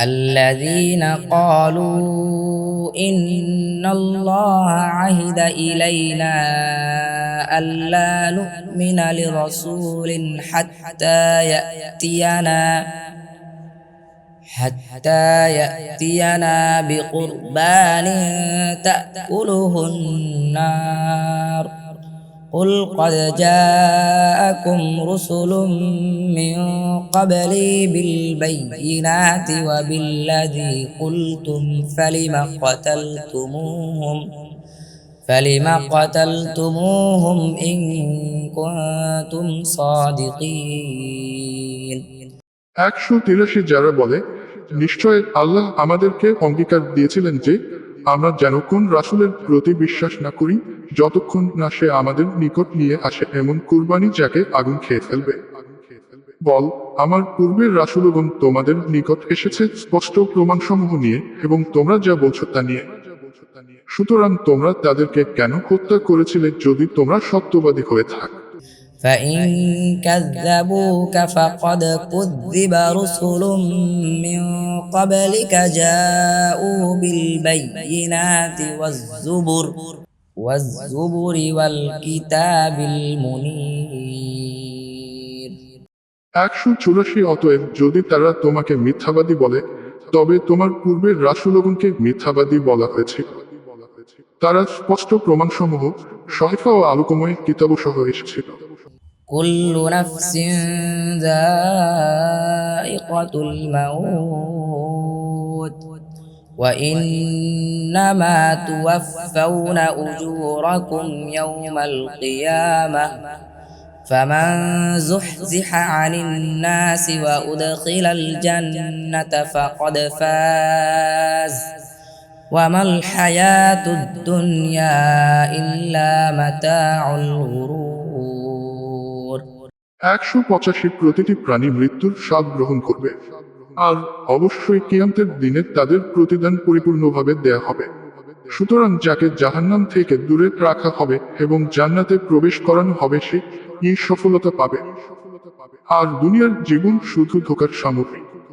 الذين قالوا إن الله عهد إلينا ألا نؤمن لرسول حتى يأتينا حتى يأتينا بقربان تأكله النار قل قد جاءكم رسل من قبلي بالبينات وبالذي قلتم فلم قتلتموهم فلم قتلتموهم إن كنتم صادقين একশো তিরাশি যারা বলে নিশ্চয় আল্লাহ আমাদেরকে অঙ্গীকার দিয়েছিলেন যে আমরা যেন কোন রাসুলের প্রতি বিশ্বাস না করি যতক্ষণ না সে আমাদের নিকট নিয়ে আসে এমন কুরবানি যাকে আগুন খেয়ে ফেলবে বল আমার পূর্বের রাসুলগণ তোমাদের নিকট এসেছে স্পষ্ট প্রমাণসমূহ নিয়ে এবং তোমরা যা বলছো তা নিয়ে সুতরাং তোমরা তাদেরকে কেন হত্যা করেছিলে যদি তোমরা সত্যবাদী হয়ে থাক فإن كذبوك فقد كذب رسل من قبلك جاءوا بالبينات والزبر والزبر والكتاب المنير একশো চুরাশি অতএব যদি তারা তোমাকে মিথ্যাবাদী বলে তবে তোমার পূর্বের রাসুলগণকে মিথ্যাবাদী বলা হয়েছিল তারা স্পষ্ট প্রমাণসমূহ সহিফা ও আলোকময় কিতাবসহ এসেছিল كل نفس ذائقة الموت وإنما توفون أجوركم يوم القيامة فمن زحزح عن الناس وأدخل الجنة فقد فاز وما الحياة الدنيا إلا متاع الغرور একশো পঁচাশি প্রতিটি প্রাণী মৃত্যুর স্বাদ গ্রহণ করবে আর অবশ্যই কিয়ামতের দিনে তাদের প্রতিদান পরিপূর্ণভাবে দেয়া হবে। সুতরাং যাকে জাহান্নাম থেকে দূরে রাখা হবে এবং জান্নাতে প্রবেশ করানো হবে, সে এই সফলতা পাবে। আর দুনিয়ার জীবন শুধু ধোকার সামগ্রী।